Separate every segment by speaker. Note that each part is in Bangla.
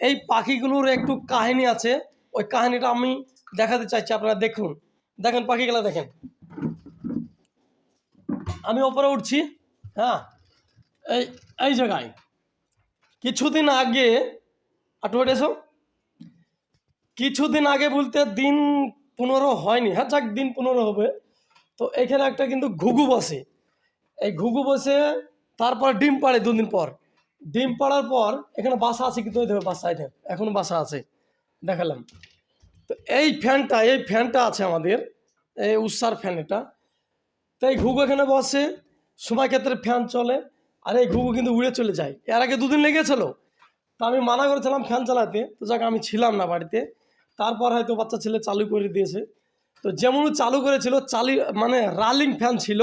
Speaker 1: এই পাখিগুলোর একটু কাহিনী আছে। ওই কাহিনীটা আমি দেখাতে চাইছি, আপনারা দেখুন। দেখেন পাখিগুলো দেখেন। আমি ওপরে উঠছি হ্যাঁ? এই এই জায়গায়। কিছুদিন আগে, আটু এসো কিছুদিন আগে বলতে দিন পনেরো হয়নি হ্যাঁ যাক দিন পনেরো হবে। তো এখানে একটা কিন্তু ঘুঘু বসে। এই ঘুঘু বসে, তারপর ডিম পাড়ে দুদিন পর। ডিম পাড়ার পর এখানে বাসা আছে কিন্তু দেখো বাসা এটা এখনও বাসা আছে, দেখালাম। তো এই ফ্যানটা এই ফ্যানটা আছে আমাদের, এই উষার ফ্যান এটা। তো এই ঘুঘু এখানে বসে সময় ক্ষেত্রে ফ্যান চলে, আর এই ঘুঘু কিন্তু উড়ে চলে যায়। এর আগে দুদিন লেগেছিল, তা আমি মানা করেছিলাম ফ্যান চালাতে, তো যাক, আমি ছিলাম না বাড়িতে। তারপর হয়তো বাচ্চা ছেলে চালু করে দিয়েছে। তো যেমন চালু করেছিল, চালি মানে রালিং ফ্যান ছিল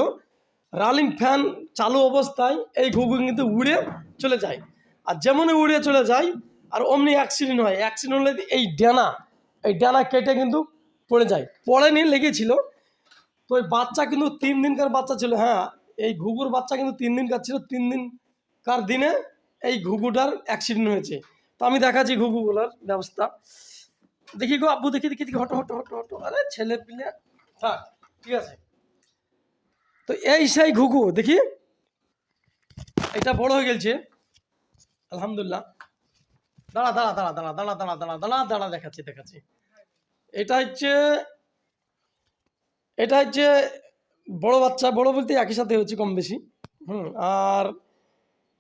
Speaker 1: রালিং ফ্যান চালু অবস্থায় এই ঘুঘু কিন্তু উড়ে চলে যায়। আর যেমনই উড়ে চলে যায়, আর অমনি অ্যাক্সিডেন্ট হয়। অ্যাক্সিডেন্ট হলে এই ডানা এই ডানা কেটে কিন্তু পড়ে যায়। পড়েনি, লেগেছিল। তো ওই বাচ্চা কিন্তু তিন দিনকার বাচ্চা ছিল। হ্যাঁ এই ঘুঘুর বাচ্চা কিন্তু তিন দিনকার ছিল। তিন দিনকার দিনে এই ঘুঘুটার অ্যাক্সিডেন্ট হয়েছে। তো আমি দেখাচ্ছি ঘুঘুগুলোর ব্যবস্থা। দেখি গো আব্বু, দেখি দেখি দেখি, হটো হটো হটো হটো। আরে ছেলে পিলে, থাক, ঠিক আছে। তো এই সেই ঘুঘু, দেখি। এটা বড় হয়ে গেছে আলহামদুলিল্লাহ। দাঁড়া দাঁড়া দাঁড়া দাঁড়া দাঁড়া দাঁড়া দাঁড়া দাঁড়া দাঁড়া, দেখাচ্ছি দেখাচ্ছি। এটা হচ্ছে এটা হচ্ছে বড় বাচ্চা, বড় বলতে একই সাথে হচ্ছে কম বেশি। হুম, আর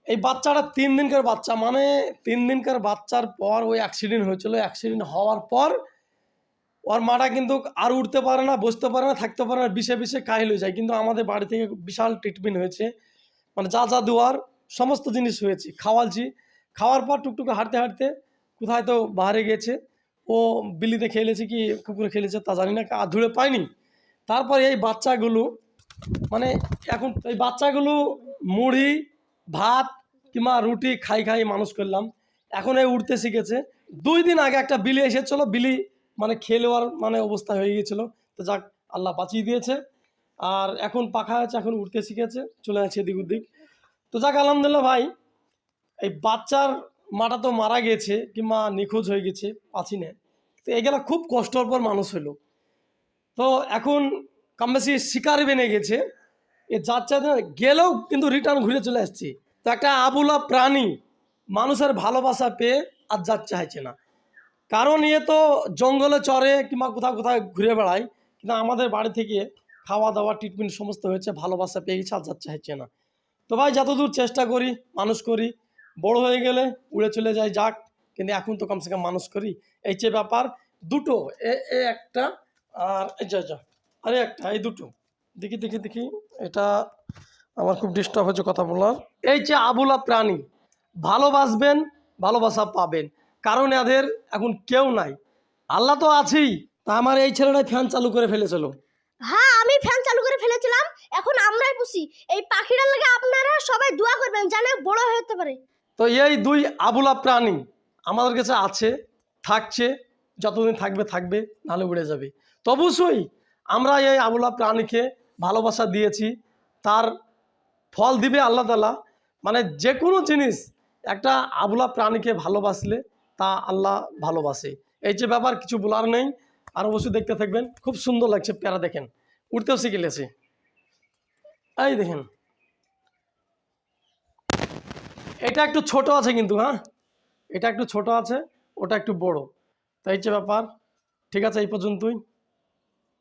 Speaker 1: এই বাচ্চাটা তিন দিনকার বাচ্চা মানে তিন দিনকার বাচ্চার পর ওই অ্যাক্সিডেন্ট হয়েছিল। অ্যাক্সিডেন্ট হওয়ার পর ওর মাটা কিন্তু আর উঠতে পারে না, বসতে পারে না, থাকতে পারে না, বিষে বিষে কাহিল হয়ে যায়। কিন্তু আমাদের বাড়ি থেকে বিশাল ট্রিটমেন্ট হয়েছে। মানে যা যা দেওয়ার সমস্ত জিনিস হয়েছে। খাওয়ালছি। খাওয়ার পর টুকটুকে হাঁটতে হাঁটতে কোথায় তো বাইরে গেছে। ও বিলিতে খেলেছে কি, কুকুরে খেলেছে তা জানি না আর ধুলে পায়নি। তারপর এই বাচ্চাগুলো মানে এখন এই বাচ্চাগুলো মুড়ি, ভাত কিংবা রুটি খাই খাই মানুষ করলাম। এখন এই উঠতে শিখেছে। দুই দিন আগে একটা বিলি এসেছিল, বিলি মানে খেলোয়ার মানে অবস্থা হয়ে গিয়েছিল। তো যাক, আল্লাহ বাঁচিয়ে দিয়েছে। আর এখন পাখা আছে, এখন উঠতে শিখেছে। চলে যাচ্ছে এদিক ওদিক। তো যাক, আলহামদুলিল্লাহ ভাই, এই বাচ্চার মাটা তো মারা গেছে কিংবা নিখোঁজ হয়ে গেছে, পাচ্ছি না। তো এগুলো খুব কষ্টর পর মানুষ হলো। তো এখন কম বেশি শিকারি বেনে গেছে। এ যাচ্ছে গেলেও কিন্তু রিটার্ন ঘুরে চলে আসছে। তো একটা আবুলা প্রাণী, মানুষের ভালোবাসা পেয়ে আর যার চাইছে না। কারণ ইয়ে তো জঙ্গলে চরে কিংবা কোথাও কোথাও ঘুরে বেড়ায়, কিন্তু আমাদের বাড়ি থেকে খাওয়া দাওয়া ট্রিটমেন্ট সমস্ত হয়েছে, ভালোবাসা পেয়ে গেছে যার চাইছে না তো ভাই, যতদূর চেষ্টা করি, মানুষ করি, বড় হয়ে গেলে উড়ে চলে যায় যাক, কিন্তু এখন তো কমসে কম মানুষ করি। এই যে ব্যাপার, দুটো, এ এ একটা, আর এই যা যা, আরে একটা, এই দুটো। দেখি দেখি দেখি, এটা আমার খুব ডিস্টার্ব হচ্ছে কথা বলার। এই যে আবুলা প্রাণী, ভালোবাসবেন, ভালোবাসা পাবেন। কারণ এদের এখন কেউ নাই। আল্লাহ তো আছেই। তা আমার এই ছেলেটা ফ্যান চালু করে ফেলেছিল।
Speaker 2: হ্যাঁ আমি ফ্যান চালু করে ফেলেছিলাম। এখন আমরাই পুষি। এই পাখিটার লাগে আপনারা সবাই দোয়া করবেন যেন বড় হয়ে যেতে পারে।
Speaker 1: তো এই দুই আবুলা প্রাণী আমাদের কাছে আছে থাকছে যতদিন থাকবে থাকবে নাহলে উড়ে যাবে। তো অবশ্যই আমরা এই আবুলা প্রাণীকে ভালোবাসা দিয়েছি। তার ফল দিবে আল্লাহ তালা মানে যে কোনো জিনিস একটা আবুলা প্রাণীকে ভালোবাসলে তা আল্লাহ ভালোবাসে। এই যে ব্যাপার, কিছু বলার নেই। আর অবশ্যই দেখতে থাকবেন। খুব সুন্দর লাগছে প্যারা দেখেন। উঠতেও শিখে গেছে। এই দেখেন। এটা একটু ছোট আছে কিন্তু হ্যাঁ? এটা একটু ছোট আছে, ওটা একটু বড়। তাই যে ব্যাপার। ঠিক আছে, এই পর্যন্তই।